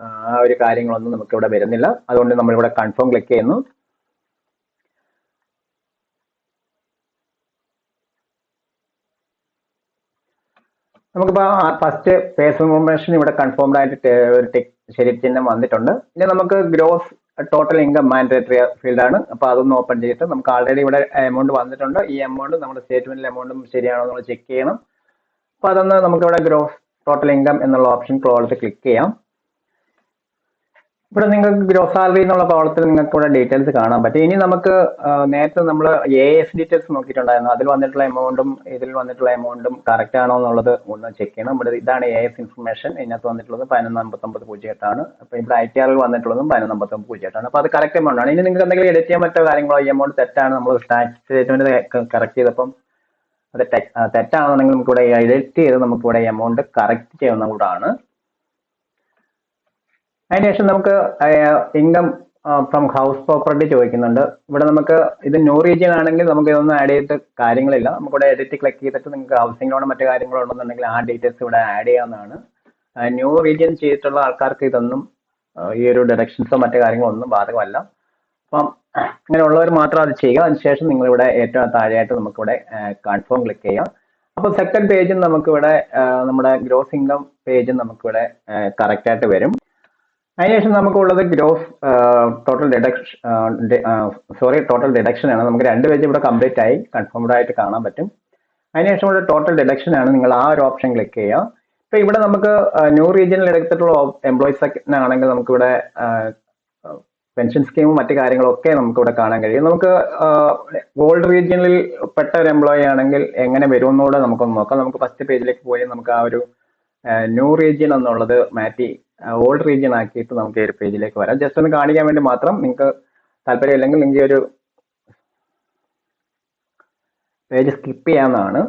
ആ ഒരു കാര്യങ്ങളൊന്നും നമുക്ക് ഇവിടെ വരുന്നില്ല. അതുകൊണ്ട് നമ്മളിവിടെ കൺഫേം ക്ലിക്ക് ചെയ്യുന്നു. നമുക്കിപ്പോൾ ഫസ്റ്റ് ഫേസ് ഇൻഫോർമേഷൻ ഇവിടെ കൺഫേംഡ് ആയിട്ട് ഒരു ടിക്ക് ശരി ചിഹ്നം വന്നിട്ടുണ്ട്. ഇനി നമുക്ക് ഗ്രോസ് ടോട്ടൽ ഇൻകം മാൻഡേറ്ററി ആണ്. അപ്പോൾ അതൊന്ന് ഓപ്പൺ ചെയ്തിട്ട് നമുക്ക് ആൾറെഡി ഇവിടെ എമൗണ്ട് വന്നിട്ടുണ്ട്. ഈ എമൗണ്ട് നമ്മുടെ സ്റ്റേറ്റ്മെന്റിൽ എമൗണ്ടും ശരിയാണോ എന്ന് ചെക്ക് ചെയ്യണം. അപ്പോൾ അതൊന്ന് നമുക്ക് ഇവിടെ ഗ്രോസ് ടോട്ടൽ ഇൻകം എന്നുള്ള ഓപ്ഷൻ കോളത്തിൽ ക്ലിക്ക് ചെയ്യാം. ഇവിടെ നിങ്ങൾക്ക് ഗ്രോസ് സാലറി എന്നുള്ള കോളത്തിൽ നിങ്ങൾക്ക് ഇവിടെ ഡീറ്റെയിൽസ് കാണാൻ പറ്റും. ഇനി നമുക്ക് നേരത്തെ നമ്മൾ എ എസ് ഡീറ്റെയിൽസ് നോക്കിയിട്ടുണ്ടായിരുന്നു. അതിൽ വന്നിട്ടുള്ള എമൗണ്ടും ഇതിൽ വന്നിട്ടുള്ള എമൗണ്ടും കറക്റ്റ് ആണോ എന്നുള്ളത് ഒന്ന് ചെക്ക് ചെയ്യണം. ഇവിടെ ഇതാണ് എ എസ് ഇൻഫർമേഷൻ ഇതിനകത്ത് വന്നിട്ടുള്ളത് പതിനൊന്ന് അമ്പത്തൊമ്പത് പൂജ്യം എട്ടാണ് അപ്പോൾ ഇവിടെ ഐ ടി ആറിൽ വന്നിട്ടുള്ളതും പതിനൊന്ന് അമ്പത്തൊമ്പത് പൂജ്യം എട്ടാണ് അപ്പോൾ അത് കറക്റ്റ് എമൗണ്ട് ആണ്. ഇനി നിങ്ങൾക്ക് എന്തെങ്കിലും എഡിറ്റ് ചെയ്യാൻ പറ്റുന്ന കാര്യങ്ങളോ ഈ എമൗണ്ട് തെറ്റാണ് നമ്മൾ ടാക്സ് സ്റ്റേറ്റ്മെന്റ് കറക്റ്റ് ചെയ്തപ്പം അത് തെറ്റാണെന്നുണ്ടെങ്കിൽ നമുക്ക് ഇവിടെ എഡിറ്റ് ചെയ്ത് നമുക്ക് ഇവിടെ എമൗണ്ട് കറക്റ്റ് ചെയ്യുന്ന കൂടാണ് അതിനുശേഷം നമുക്ക് ഇൻകം ഫ്രം ഹൗസ് പ്രോപ്പർട്ടി ചോദിക്കുന്നുണ്ട്. ഇവിടെ നമുക്ക് ഇത് ന്യൂ റീജിയൻ ആണെങ്കിൽ നമുക്ക് ഇതൊന്നും ആഡ് ചെയ്തിട്ട് കാര്യങ്ങളില്ല. നമുക്കിവിടെ എഡിറ്റ് ക്ലിക്ക് ചെയ്തിട്ട് നിങ്ങൾക്ക് ഹൗസിംഗ് ലോൺ മറ്റു കാര്യങ്ങളോ ഉണ്ടെന്നുണ്ടെങ്കിൽ ആ ഡീറ്റെയിൽസ് ഇവിടെ ആഡ് ചെയ്യാവുന്നതാണ്. ന്യൂ റീജിയൻ ചെയ്തിട്ടുള്ള ആൾക്കാർക്ക് ഇതൊന്നും ഈ ഒരു ഡയറക്ഷൻസോ മറ്റു കാര്യങ്ങളോ ഒന്നും ബാധകമല്ല. അപ്പം ഇങ്ങനെയുള്ളവർ മാത്രം അത് ചെയ്യുക. അതിനുശേഷം നിങ്ങളിവിടെ ഏറ്റവും താഴെയായിട്ട് നമുക്കിവിടെ കൺഫേം ക്ലിക്ക് ചെയ്യാം. അപ്പോൾ സെക്കൻഡ് പേജും നമുക്കിവിടെ നമ്മുടെ ഗ്രോസ് ഇൻകം പേജും നമുക്കിവിടെ കറക്റ്റ് ആയിട്ട് വരും. അതിനുശേഷം നമുക്കുള്ളത് gross total deduction sorry total deduction ആണ്. നമുക്ക് രണ്ട് പേജ് ഇവിടെ കംപ്ലീറ്റ് ആയി കൺഫേംഡ് ആയിട്ട് കാണാൻ പറ്റും. അതിനുശേഷം ഇവിടെ ടോട്ടൽ ഡിഡക്ഷൻ ആണ്. നിങ്ങൾ ആ ഒരു ഓപ്ഷൻ ക്ലിക്ക് ചെയ്യുക. ഇപ്പൊ ഇവിടെ നമുക്ക് ന്യൂ റീജിയനിൽ എടുത്തിട്ടുള്ള എംപ്ലോയിസ് ആണെങ്കിൽ നമുക്ക് ഇവിടെ പെൻഷൻ സ്കീമും മറ്റു കാര്യങ്ങളൊക്കെ നമുക്ക് ഇവിടെ കാണാൻ കഴിയും. നമുക്ക് ഗോൾഡ് റീജിയനിൽ പെട്ട ഒരു എംപ്ലോയി ആണെങ്കിൽ എങ്ങനെ വരുമെന്നുകൂടെ നമുക്കൊന്ന് നോക്കാം. നമുക്ക് ഫസ്റ്റ് പേജിലേക്ക് പോയി നമുക്ക് ആ ഒരു ന്യൂ റീജിയൻ എന്നുള്ളത് മാറ്റി ഓൾഡ് റീജിയൻ ആക്കിയിട്ട് നമുക്ക് ഈ ഒരു പേജിലേക്ക് വരാം. ജസ്റ്റ് ഒന്ന് കാണിക്കാൻ വേണ്ടി മാത്രം നിങ്ങൾക്ക് താല്പര്യമില്ലെങ്കിൽ നിങ്ങൾക്ക് ഈ ഒരു പേജ് സ്കിപ്പ് ചെയ്യാവുന്നതാണ്.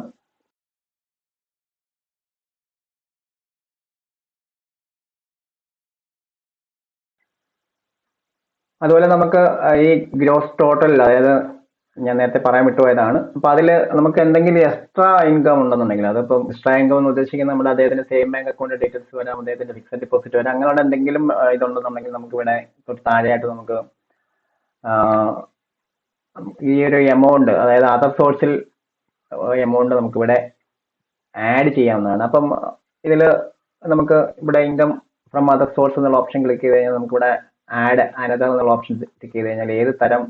അതുപോലെ നമുക്ക് ഈ ഗ്രോസ് ടോട്ടൽ അതായത് ഞാൻ നേരത്തെ പറയാൻ വിട്ടുപോയതാണ്. അപ്പൊ അതിൽ നമുക്ക് എന്തെങ്കിലും എക്സ്ട്രാ ഇൻകം ഉണ്ടെന്നുണ്ടെങ്കിൽ അതിപ്പം എക്സ്ട്രാ ഇൻകം എന്ന് ഉദ്ദേശിക്കുന്നത് നമ്മുടെ അദ്ദേഹത്തിന്റെ സേം ബാങ്ക് അക്കൗണ്ട് ഡീറ്റെയിൽസ് വരാം അദ്ദേഹത്തിന്റെ ഫിക്സഡ് ഡെപ്പോസിറ്റ് വരാം അങ്ങനെയുള്ള എന്തെങ്കിലും ഇതുണ്ടെന്നുണ്ടെങ്കിൽ നമുക്ക് ഇവിടെ താഴെയായിട്ട് നമുക്ക് ഈ ഒരു എമൗണ്ട് അതായത് അതർ സോഴ്സിൽ എമൗണ്ട് നമുക്ക് ഇവിടെ ആഡ് ചെയ്യാവുന്നതാണ്. അപ്പം ഇതിൽ നമുക്ക് ഇവിടെ ഇൻകം ഫ്രം അതർ സോഴ്സ് എന്നുള്ള ഓപ്ഷൻ ക്ലിക്ക് ചെയ്ത് കഴിഞ്ഞാൽ നമുക്ക് ഇവിടെ ആഡ് അനദർ എന്നുള്ള ഓപ്ഷൻ ക്ലിക്ക് ചെയ്ത് കഴിഞ്ഞാൽ ഏത് തരം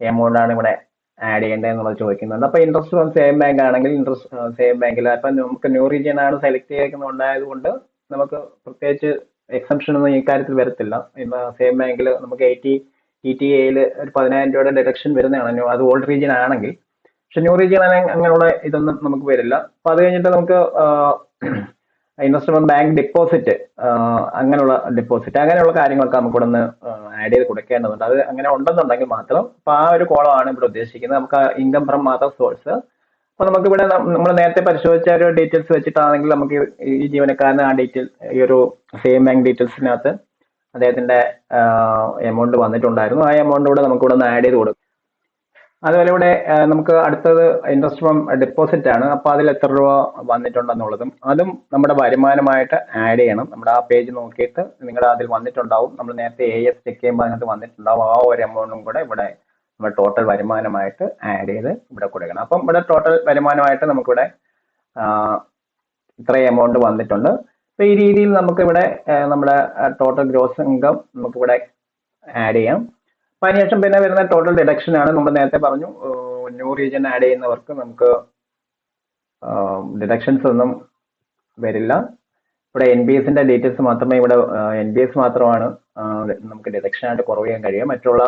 എമൗണ്ട് ആണ് ഇവിടെ ആഡ് ചെയ്യേണ്ടത് എന്നുള്ളത് ചോദിക്കുന്നുണ്ട്. അപ്പൊ ഇൻട്രസ്റ്റ് ഫ്രം സേവ് ബാങ്ക് ആണെങ്കിൽ ഇൻട്രസ്റ്റ് സേവ് ബാങ്കിൽ അപ്പൊ നമുക്ക് ന്യൂ റീജിയൻ ആണ് സെലക്ട് ചെയ്തിരിക്കുന്നത് കൊണ്ട് നമുക്ക് പ്രത്യേകിച്ച് എക്സംഷൻ ഒന്നും ഈ കാര്യത്തിൽ വരത്തില്ല. ഇന്ന് സേവ് ബാങ്കിൽ നമുക്ക് എയ്റ്റി ടി ടി എയിൽ ഒരു പതിനായിരം രൂപയുടെ ഡിഡക്ഷൻ വരുന്നതാണ്. അത് ഓൾഡ് റീജിയൻ ആണെങ്കിൽ. പക്ഷെ ന്യൂ റീജിയൻ ആണെങ്കിൽ അങ്ങനെയുള്ള ഇതൊന്നും നമുക്ക് വരില്ല. അപ്പൊ അത് കഴിഞ്ഞിട്ട് നമുക്ക് ഇൻവെസ്റ്റ്മെന്റ് ബാങ്ക് ഡെപ്പോസിറ്റ് അങ്ങനെയുള്ള ഡിപ്പോസിറ്റ് അങ്ങനെയുള്ള കാര്യങ്ങളൊക്കെ നമുക്ക് ഇവിടെ നിന്ന് ആഡ് ചെയ്ത് കൊടുക്കേണ്ടതുണ്ട്. അത് അങ്ങനെ ഉണ്ടെന്നുണ്ടെങ്കിൽ മാത്രം അപ്പൊ ആ ഒരു കോളമാണ് ഇവിടെ ഉദ്ദേശിക്കുന്നത്. നമുക്ക് ഇൻകം ഫ്രം മാത്രം സോഴ്സ് അപ്പൊ നമുക്ക് ഇവിടെ നമ്മൾ നേരത്തെ പരിശോധിച്ച ഒരു ഡീറ്റെയിൽസ് വെച്ചിട്ടാണെങ്കിൽ നമുക്ക് ഈ- ജീവനക്കാരന് ആ ഡീറ്റെയിൽ ഈ ഒരു സെയിം ബാങ്ക് ഡീറ്റെയിൽസിനകത്ത് അദ്ദേഹത്തിന്റെ എമൗണ്ട് വന്നിട്ടുണ്ടായിരുന്നു. ആ എമൗണ്ട് ഇവിടെ നമുക്ക് ഇവിടെ നിന്ന് ആഡ് ചെയ്ത് കൊടുക്കും. അതുപോലെ ഇവിടെ നമുക്ക് അടുത്തത് ഇൻട്രസ്റ്റ് ഫ്രം ഡെപ്പോസിറ്റ് ആണ്. അപ്പൊ അതിൽ എത്ര രൂപ വന്നിട്ടുണ്ടെന്നുള്ളതും അതും നമ്മുടെ വരുമാനമായിട്ട് ആഡ് ചെയ്യണം. നമ്മുടെ ആ പേജ് നോക്കിയിട്ട് നിങ്ങളുടെ അതിൽ വന്നിട്ടുണ്ടാവും. നമ്മൾ നേരത്തെ എ എസ് ചെക്ക് ചെയ്യുമ്പോൾ അതിനകത്ത് വന്നിട്ടുണ്ടാവും. ആ ഒരു എമൗണ്ടും കൂടെ ഇവിടെ നമ്മൾ ടോട്ടൽ വരുമാനമായിട്ട് ആഡ് ചെയ്ത് ഇവിടെ കൊടുക്കണം. അപ്പം ഇവിടെ ടോട്ടൽ വരുമാനമായിട്ട് നമുക്കിവിടെ ഇത്രയും എമൗണ്ട് വന്നിട്ടുണ്ട്. അപ്പൊ ഈ രീതിയിൽ നമുക്കിവിടെ നമ്മുടെ ടോട്ടൽ ഗ്രോസ് ഇൻകം നമുക്കിവിടെ ആഡ് ചെയ്യാം. അതിനുശേഷം പിന്നെ വരുന്ന ടോട്ടൽ ഡിഡക്ഷൻ ആണ്. നമ്മൾ നേരത്തെ പറഞ്ഞു ന്യൂ റീജൻ ആഡ് ചെയ്യുന്നവർക്ക് നമുക്ക് ഡിഡക്ഷൻസ് ഒന്നും വരില്ല. ഇവിടെ എൻ ബി എസിന്റെ ഡീറ്റെയിൽസ് മാത്രമേ ഇവിടെ എൻ ബി എസ് മാത്രമാണ് നമുക്ക് ഡിഡക്ഷൻ ആയിട്ട് കുറവ് ചെയ്യാൻ കഴിയുക. മറ്റുള്ള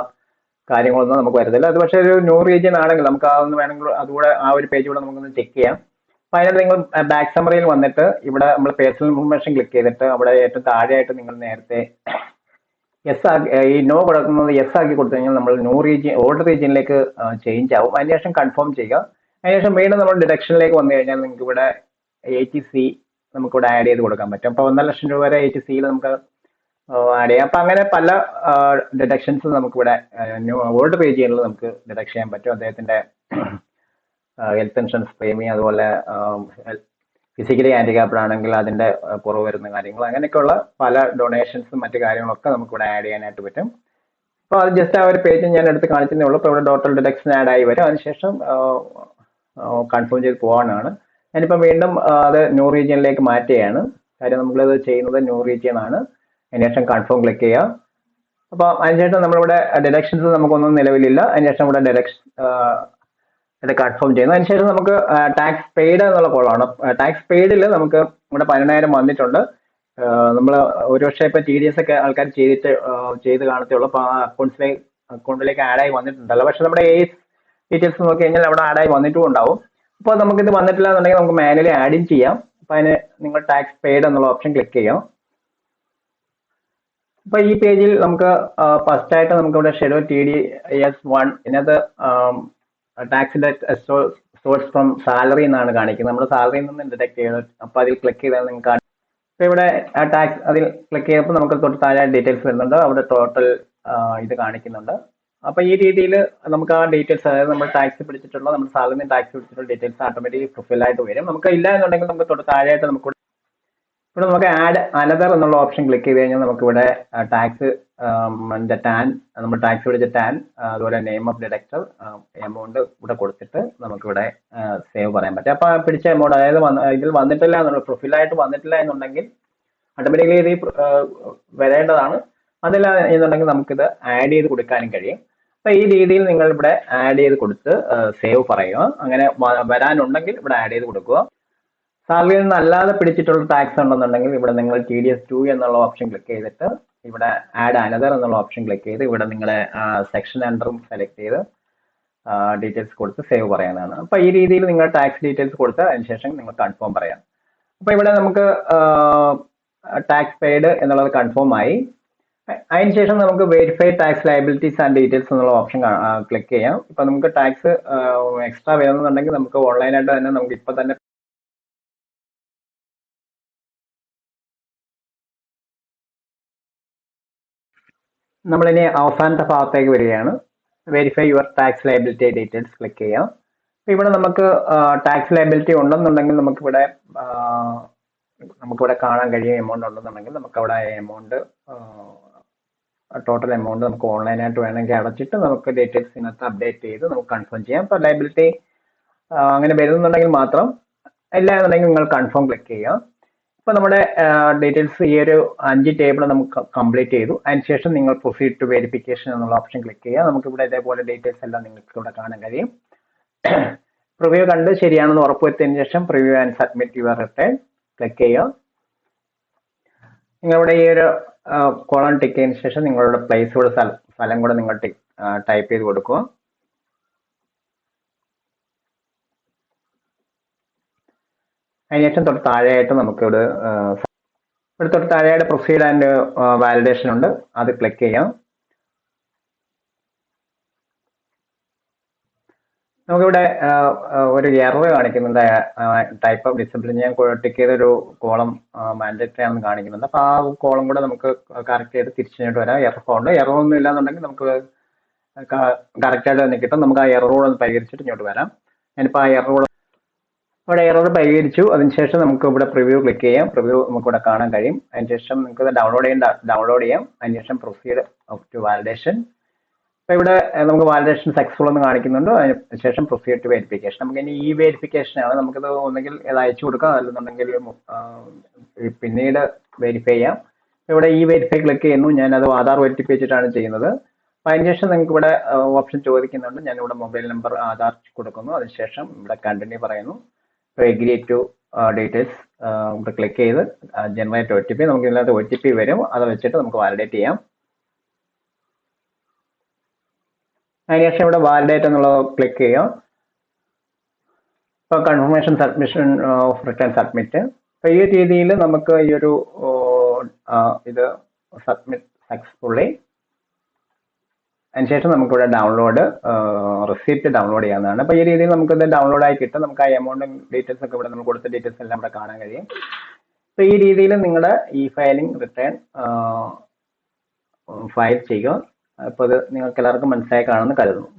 കാര്യങ്ങളൊന്നും നമുക്ക് വരത്തില്ല. അത് പക്ഷേ ഒരു ന്യൂ റീജൻ ആണെങ്കിൽ നമുക്ക് ആ ഒന്ന് വേണമെങ്കിൽ അതുകൂടെ ആ ഒരു പേജ് കൂടെ നമുക്കൊന്ന് ചെക്ക് ചെയ്യാം. അതിനകത്ത് നിങ്ങൾ ബാക്ക് സമറിയിൽ വന്നിട്ട് ഇവിടെ നമ്മൾ പേഴ്സണൽ ഇൻഫർമേഷൻ ക്ലിക്ക് ചെയ്തിട്ട് അവിടെ ഏറ്റവും താഴെയായിട്ട് നിങ്ങൾ നേരത്തെ യെസ് ആക്കി ഈ നോ കൊടുക്കുന്നത് എസ് ആക്കി കൊടുത്തു കഴിഞ്ഞാൽ നമ്മൾ ന്യൂ റീജിയൻ ഓൾഡ് റീജിയനിലേക്ക് ചേഞ്ച് ആവും. അതിനുശേഷം കൺഫേം ചെയ്യുക. അതിനുശേഷം വീണ്ടും നമ്മൾ ഡിഡക്ഷനിലേക്ക് വന്നു കഴിഞ്ഞാൽ നിങ്ങൾക്ക് ഇവിടെ എയ്റ്റി സി നമുക്കിവിടെ ആഡ് ചെയ്ത് കൊടുക്കാൻ പറ്റും. അപ്പോൾ ഒന്നര ലക്ഷം രൂപ വരെ എയ്റ്റി സിയിൽ നമുക്ക് ആഡ് ചെയ്യാം. അപ്പം അങ്ങനെ പല ഡിഡക്ഷൻസ് നമുക്കിവിടെ ഓൾഡ് റീജിയനിൽ നമുക്ക് ഡിഡക്ഷൻ ചെയ്യാൻ പറ്റും. അദ്ദേഹത്തിന്റെ ഹെൽത്ത് ഇൻഷുറൻസ് പ്രീമിയം അതുപോലെ ഫിസിക്കലി ഹാൻഡിക്യാപ്ഡ് ആണെങ്കിൽ അതിന്റെ കുറവ് വരുന്ന കാര്യങ്ങൾ. അങ്ങനെയൊക്കെയുള്ള പല ഡൊണേഷൻസും മറ്റു കാര്യങ്ങളൊക്കെ നമുക്ക് ഇവിടെ ആഡ് ചെയ്യാനായിട്ട് പറ്റും. അപ്പോൾ അത് ജസ്റ്റ് ആ ഒരു പേജ് ഞാൻ എടുത്ത് കാണിച്ചതേ ഉള്ളൂ. അപ്പൊ ഇവിടെ ടോട്ടൽ ഡിഡക്ഷൻ ആഡ് ആയി വരും. അതിനുശേഷം കൺഫേം ചെയ്ത് പോകാനാണ് ഞാനിപ്പോൾ വീണ്ടും അത് ന്യൂ റീജിയനിലേക്ക് മാറ്റുകയാണ്. കാര്യം നമ്മളിത് ചെയ്യുന്നത് ന്യൂ റീജിയൻ ആണ്. അതിനുശേഷം കൺഫേം ക്ലിക്ക് ചെയ്യുക. അപ്പോൾ അതിനുശേഷം നമ്മളിവിടെ ഡിഡക്ഷൻസ് നമുക്കൊന്നും നിലവിലില്ല. അതിനുശേഷം ഇവിടെ ഡിഡക്ഷൻ ഇത് കൺഫേം ചെയ്യുന്നു. അതിനുശേഷം നമുക്ക് ടാക്സ് പെയ്ഡ് എന്നുള്ള കോളാണ് ടാക്സ് പെയ്ഡിൽ നമുക്ക് ഇവിടെ പതിനെണ്ണായിരം വന്നിട്ടുണ്ട്. നമ്മൾ ഒരുപക്ഷെ ഇപ്പൊ ടി ഡി എസ് ഒക്കെ ആൾക്കാർ ചെയ്തിട്ട് ചെയ്ത് കാണത്തുള്ളൂ അപ്പൊ ആ അക്കൗണ്ട്സിലേക്ക് അക്കൗണ്ടിലേക്ക് ആഡായി വന്നിട്ടുണ്ടല്ലോ. പക്ഷെ നമ്മുടെ ഏജ് ഡീറ്റെയിൽസ് നോക്കി കഴിഞ്ഞാൽ അവിടെ ആഡായി വന്നിട്ടും ഉണ്ടാവും. അപ്പോൾ നമുക്കിത് വന്നിട്ടില്ല എന്നുണ്ടെങ്കിൽ നമുക്ക് മാനുവലി ആഡും ചെയ്യാം. അപ്പൊ അതിന് നിങ്ങൾ ടാക്സ് പെയ്ഡ് എന്നുള്ള ഓപ്ഷൻ ക്ലിക്ക് ചെയ്യാം. അപ്പൊ ഈ പേജിൽ നമുക്ക് ഫസ്റ്റ് ആയിട്ട് നമുക്ക് ഇവിടെ schedule T D S one ഇതിനകത്ത് ടാക്സിന്റെ സോഴ്സ് ഫ്രം സാലറി എന്നാണ് കാണിക്കുന്നത്. നമ്മുടെ സാലറിയിൽ നിന്ന് ഡിറ്റക്ട് ചെയ്യണം അപ്പൊ അതിൽ ക്ലിക്ക് ചെയ്താൽ നിങ്ങൾക്ക്. ഇപ്പൊ ഇവിടെ ആ ടാക്സ് അതിൽ ക്ലിക്ക് ചെയ്യുമ്പോൾ നമുക്ക് തൊട്ട് താഴെ ഡീറ്റെയിൽസ് വരുന്നുണ്ട്. അവിടെ ടോട്ടൽ ഇത് കാണിക്കുന്നുണ്ട്. അപ്പൊ ഈ രീതിയിൽ നമുക്ക് ആ ഡീറ്റെയിൽസ് അതായത് നമ്മൾ ടാക്സ് പിടിച്ചിട്ടുള്ള നമ്മുടെ സാലറി ടാക്സ് പിടിച്ചിട്ടുള്ള ഡീറ്റെയിൽസ് ഓട്ടോമാറ്റിക് പ്രൊഫൈലായിട്ട് വരും. നമുക്ക് ഇല്ല എന്നുണ്ടെങ്കിൽ നമുക്ക് തൊട്ട് താഴെയായിട്ട് നമുക്ക് ഇവിടെ നമുക്ക് ആഡ് അനദർ എന്നുള്ള ഓപ്ഷൻ ക്ലിക്ക് ചെയ്ത് കഴിഞ്ഞാൽ നമുക്ക് ഇവിടെ ടാക്സ് ടാൻ നമ്മൾ ടാക്സ് പിടിച്ച ടാൻ അതുപോലെ നെയിം ഓഫ് ഡിഡക്ടർ എമൗണ്ട് ഇവിടെ കൊടുത്തിട്ട് നമുക്ക് ഇവിടെ സേവ് പറയാൻ പറ്റും. അപ്പൊ ആ പിടിച്ച എമൗണ്ട് അതായത് ഇതിൽ വന്നിട്ടില്ല എന്നുള്ള പ്രൊഫൈലായിട്ട് വന്നിട്ടില്ല എന്നുണ്ടെങ്കിൽ ഓട്ടോമാറ്റിക്കലി ഇത് വരേണ്ടതാണ്. അതില്ല എന്നുണ്ടെങ്കിൽ നമുക്കിത് ആഡ് ചെയ്ത് കൊടുക്കാനും കഴിയും. അപ്പൊ ഈ രീതിയിൽ നിങ്ങൾ ഇവിടെ ആഡ് ചെയ്ത് കൊടുത്ത് സേവ് പറയുക. അങ്ങനെ വരാനുണ്ടെങ്കിൽ ഇവിടെ ആഡ് ചെയ്ത് കൊടുക്കുക. സാലറിയിൽ നിന്ന് അല്ലാതെ പിടിച്ചിട്ടുള്ള ടാക്സ് ഉണ്ടെന്നുണ്ടെങ്കിൽ ഇവിടെ നിങ്ങൾ ടി ഡി എസ് ടു എന്നുള്ള ഓപ്ഷൻ ക്ലിക്ക് ചെയ്തിട്ട് ഇവിടെ ആഡ് അനദർ എന്നുള്ള ഓപ്ഷൻ ക്ലിക്ക് ചെയ്ത് ഇവിടെ നിങ്ങളെ സെക്ഷൻ അണ്ടറും സെലക്ട് ചെയ്ത് ഡീറ്റെയിൽസ് കൊടുത്ത് സേവ് പറയാനാണ്. അപ്പൊ ഈ രീതിയിൽ നിങ്ങൾ ടാക്സ് ഡീറ്റെയിൽസ് കൊടുത്ത് അതിനുശേഷം നിങ്ങൾ കൺഫേം പറയാം. അപ്പൊ ഇവിടെ നമുക്ക് ടാക്സ് പെയ്ഡ് എന്നുള്ളത് കൺഫേം ആയി. അതിനുശേഷം നമുക്ക് verify tax liabilities and details എന്നുള്ള ഓപ്ഷൻ ക്ലിക്ക് ചെയ്യാം. ഇപ്പൊ നമുക്ക് ടാക്സ് എക്സ്ട്രാ വേണമെന്നുണ്ടെങ്കിൽ നമുക്ക് ഓൺലൈനായിട്ട് തന്നെ നമുക്ക് ഇപ്പൊ തന്നെ നമ്മളിനി അവസാനത്തെ ഭാഗത്തേക്ക് വരികയാണ്. Verify your tax liability details click ചെയ്യാം. ഇവിടെ നമുക്ക് ടാക്സ് ലയബിലിറ്റി ഉണ്ടെന്നുണ്ടെങ്കിൽ നമുക്കിവിടെ നമുക്കിവിടെ കാണാൻ കഴിയും എമൗണ്ട് ഉണ്ടെന്നുണ്ടെങ്കിൽ നമുക്ക് അവിടെ എമൗണ്ട് ടോട്ടൽ എമൗണ്ട് നമുക്ക് ഓൺലൈനായിട്ട് വേണമെങ്കിൽ അടച്ചിട്ട് നമുക്ക് ഡീറ്റെയിൽസ് ഇതിനകത്ത് അപ്ഡേറ്റ് ചെയ്ത് നമുക്ക് കൺഫേം ചെയ്യാം. അപ്പോൾ ലയബിലിറ്റി അങ്ങനെ വരുന്നുണ്ടെങ്കിൽ മാത്രം ഇല്ല എന്നുണ്ടെങ്കിൽ നിങ്ങൾ കൺഫേം ക്ലിക്ക് ചെയ്യുക ഇപ്പൊ നമ്മുടെ ഡീറ്റെയിൽസ് ഈ ഒരു അഞ്ച് ടേബിൾ നമുക്ക് കംപ്ലീറ്റ് ചെയ്തു. അതിനുശേഷം നിങ്ങൾ പ്രൊസീഡ് ടു വെരിഫിക്കേഷൻ എന്നുള്ള ഓപ്ഷൻ ക്ലിക്ക് ചെയ്യുക. നമുക്ക് ഇവിടെ ഇതേപോലെ ഡീറ്റെയിൽസ് എല്ലാം നിങ്ങൾക്ക് ഇവിടെ കാണാൻ കഴിയും. പ്രിവ്യൂ കണ്ട് ശരിയാണെന്ന് ഉറപ്പുവരുത്തിയതിനു ശേഷം preview and submit your return click ചെയ്യുക. നിങ്ങളുടെ ഈ ഒരു കോളം ടിക്ക് ചെയ്തതിനു ശേഷം നിങ്ങളുടെ പ്ലേസ് കൂടെ സ്ഥലം കൂടെ നിങ്ങൾ ടൈപ്പ് ചെയ്ത് കൊടുക്കുക. അതിനുശേഷം തൊട്ട് താഴെയായിട്ട് നമുക്ക് ഇവിടെ ഇവിടെ തൊട്ട് താഴെയായിട്ട് പ്രൊഫൈൽ ആൻഡ് വാലിഡേഷൻ ഉണ്ട്. അത് ക്ലിക്ക് ചെയ്യാം. നമുക്കിവിടെ ഒരു എറർ കാണിക്കുന്നുണ്ട്. ടൈപ്പ് ഓഫ് ഡിസിപ്ലിൻ ഞാൻ ടിക്ക് ചെയ്ത ഒരു കോളം മാൻഡേറ്ററി ആണെന്ന് കാണിക്കുന്നുണ്ട്. അപ്പോൾ ആ കോളം കൂടെ നമുക്ക് കറക്റ്റ് ചെയ്ത് തിരിച്ചിട്ട് വരാം. എറർ ഉണ്ട്. എറർ ഒന്നും ഇല്ലാന്നുണ്ടെങ്കിൽ നമുക്ക് കറക്റ്റ് ആയിട്ട് തന്നെ കിട്ടും. നമുക്ക് ആ എറർ കൂടെ ഒന്ന് പരിഹരിച്ചിട്ട് ഇങ്ങോട്ട് വരാം. ഞാനിപ്പോൾ ആ എറർ കൂടെ ഇവിടെ എറർ പരിഹരിച്ചു. അതിനുശേഷം നമുക്ക് ഇവിടെ പ്രിവ്യൂ ക്ലിക്ക് ചെയ്യാം. പ്രിവ്യൂ നമുക്ക് ഇവിടെ കാണാൻ കഴിയും. അതിനുശേഷം നമുക്ക് ഡൗൺലോഡ് ചെയ്യേണ്ട ഡൗൺലോഡ് ചെയ്യാം. അതിനുശേഷം പ്രൊസീഡ് ടു വാലിഡേഷൻ അപ്പോൾ ഇവിടെ നമുക്ക് വാലിഡേഷൻ സക്സസ്ഫുൾ എന്ന് കാണിക്കുന്നുണ്ട്. അതിനുശേഷം പ്രൊസീഡ് ടു വെരിഫിക്കേഷൻ നമുക്ക് ഇനി ഈ വെരിഫിക്കേഷൻ ആണ്. നമുക്കിത് ഒന്നുകിൽ ഇത് അയച്ചു കൊടുക്കാം. അല്ലെന്നുണ്ടെങ്കിൽ പിന്നീട് വെരിഫൈ ചെയ്യാം. ഇവിടെ ഈ വെരിഫൈ ക്ലിക്ക് ചെയ്യുന്നു. ഞാൻ അത് ആധാർ വെരിഫൈ വെച്ചിട്ടാണ് ചെയ്യുന്നത്. അതിനുശേഷം നിങ്ങൾക്ക് ഇവിടെ ഓപ്ഷൻ ചോദിക്കുന്നുണ്ട്. ഞാൻ ഇവിടെ മൊബൈൽ നമ്പർ ആധാർ കൊടുക്കുന്നു. അതിനുശേഷം ഇവിടെ കണ്ടിന്യൂ പറയുന്നു. എഗ്രി ടു ഡീറ്റെയിൽസ് നമുക്ക് ക്ലിക്ക് ചെയ്ത് ജനറേറ്റ് ഒ ടി പി നമുക്ക് ഇതിനകത്ത് ഒ ടി പി വരും. അത് വെച്ചിട്ട് നമുക്ക് വാലിഡേറ്റ് ചെയ്യാം. അതിനുശേഷം ഇവിടെ വാലിഡേറ്റ് എന്നുള്ളത് ക്ലിക്ക് ചെയ്യാം. ഇപ്പോൾ confirmation submission of return submit അപ്പോൾ ഈ രീതിയിൽ നമുക്ക് ഈ ഒരു ഇത് സബ്മിറ്റ് സക്സസ്ഫുള്ളി അതിനുശേഷം നമുക്കിവിടെ ഡൗൺലോഡ് റിസീപ്റ്റ് ഡൗൺലോഡ് ചെയ്യാവുന്നതാണ്. അപ്പോൾ ഈ രീതിയിൽ നമുക്കിത് ഡൗൺലോഡ് ആയി കിട്ടും. നമുക്ക് ആ എമൗണ്ടും ഡീറ്റെയിൽസ് ഒക്കെ ഇവിടെ നമ്മൾ കൊടുത്ത ഡീറ്റെയിൽസ് എല്ലാം ഇവിടെ കാണാൻ കഴിയും. അപ്പോൾ ഈ രീതിയിൽ നിങ്ങളുടെ ഈ ഫയലിംഗ് റിട്ടേൺ ഫയൽ ചെയ്യുക. അപ്പോൾ അത് നിങ്ങൾക്ക് എല്ലാവർക്കും മനസ്സിലായി കാണുമെന്ന് കരുതുന്നു.